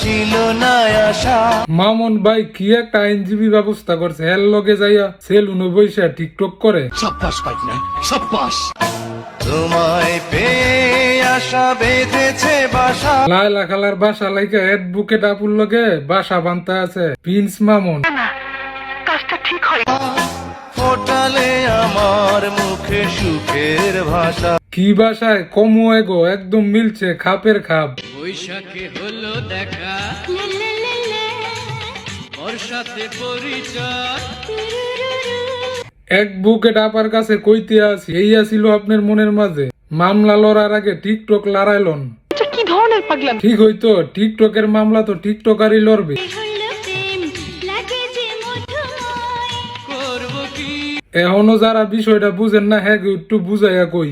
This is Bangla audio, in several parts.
ছিল না আশা মামুন ভাই কি একটা আইনজীবী ব্যবস্থা করছে? এর লগে যাইয়া সেলুনে বৈশা টিকটক করে। তোমায় পেয়ে আশা বেঁধেছে বাসা। লাইলা খালার বাসা লাইকা অ্যাডভোকেট আপুর লগে বাসা বানতে আছে। প্রিন্স মামুন। ফোটালে আমার মুখে সুখের ভাষা। কি বাসায় কমু এগো? একদম মিলছে খাপের খাপ। বৈশাখে হলো দেখা। বর্ষাতে পরিচয়। এক বুকে ডাপার কাছে কইতে আছি এই আসিল আপনার মনের মাঝে। মামলা লড়ার আগে টিকটক লড়াইলন। কি ধরনের পাগলাম? ঠিক হইতো টিকটকের মামলা তো টিকটকারই লড়বে। এখনও যারা বিষয়টা বুঝেন না হ্যাঁ একটু বুঝাইয়া কই।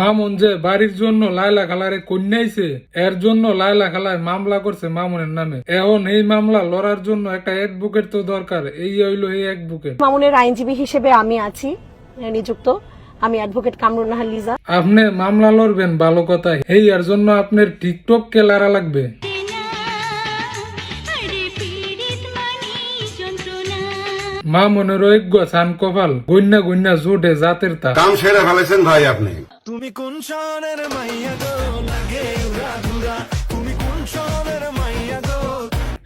মামুন যে বাড়ির জন্য লাইলা খালারে কন্যাইছে এর জন্য লাইলা খালায় মামলা করছে মামুনের নামে। এখন এই মামলা লড়ার জন্য একটা অ্যাডভোকেট তো দরকার এই হইল এই অ্যাডভোকেট মামুনের আইনজীবী হিসেবে আমি আছি নিযুক্ত। আমি অ্যাডভোকেট কামরুন নাহার লিজা। আপনি মামলা লড়বেন ভালো কথাই। এই এর জন্য আপনার টিকটক কে লারা লাগবে? মামুনের ঐক্য সান কপাল গন্যা গন্যা জোটে জাতের তা। কাম সেরে ফেলেছেন ভাই আপনি। তুমি কোন শহরের মাইয়া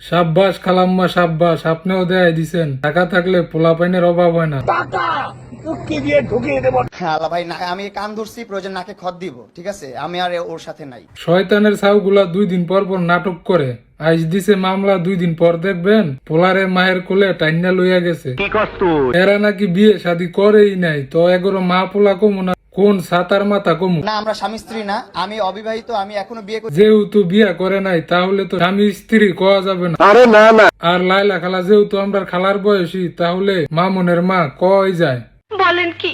সাব্বাস খালাম্মা সাব্বাস আপনিও দেয় দিছেন। টাকা থাকলে পোলা পাইনের অভাব হয় না। আল্লাহ ভাই না আমি কান ধরছি প্রয়োজন নাকে খত দিব ঠিক আছে? আমি আর ওর সাথে নাই। শয়তানের ছাউগুলা দুই দিন পর পর নাটক করে। আইস দিছে মামলা দুই দিন পর দেখবেন পোলারে মায়ের কোলে টাইনা লইয়া গেছে। এরা নাকি বিয়ে শাদি করেই নাই তো এগোরো মা পোলা কমু না কোন সাতার মাথা কমু? না আমরা স্বামী স্ত্রী না আমি অবিবাহিত আমি এখনও বিয়ে করি যেহেতু বিয়ে করে নাই তাহলে তো স্বামী স্ত্রী কওয়া যাবে না? আরে না না। আর লাইলা খালা যেহেতু আমরা খালার বয়সী তাহলে মামুনের মা কয় যায়? বলেন কি?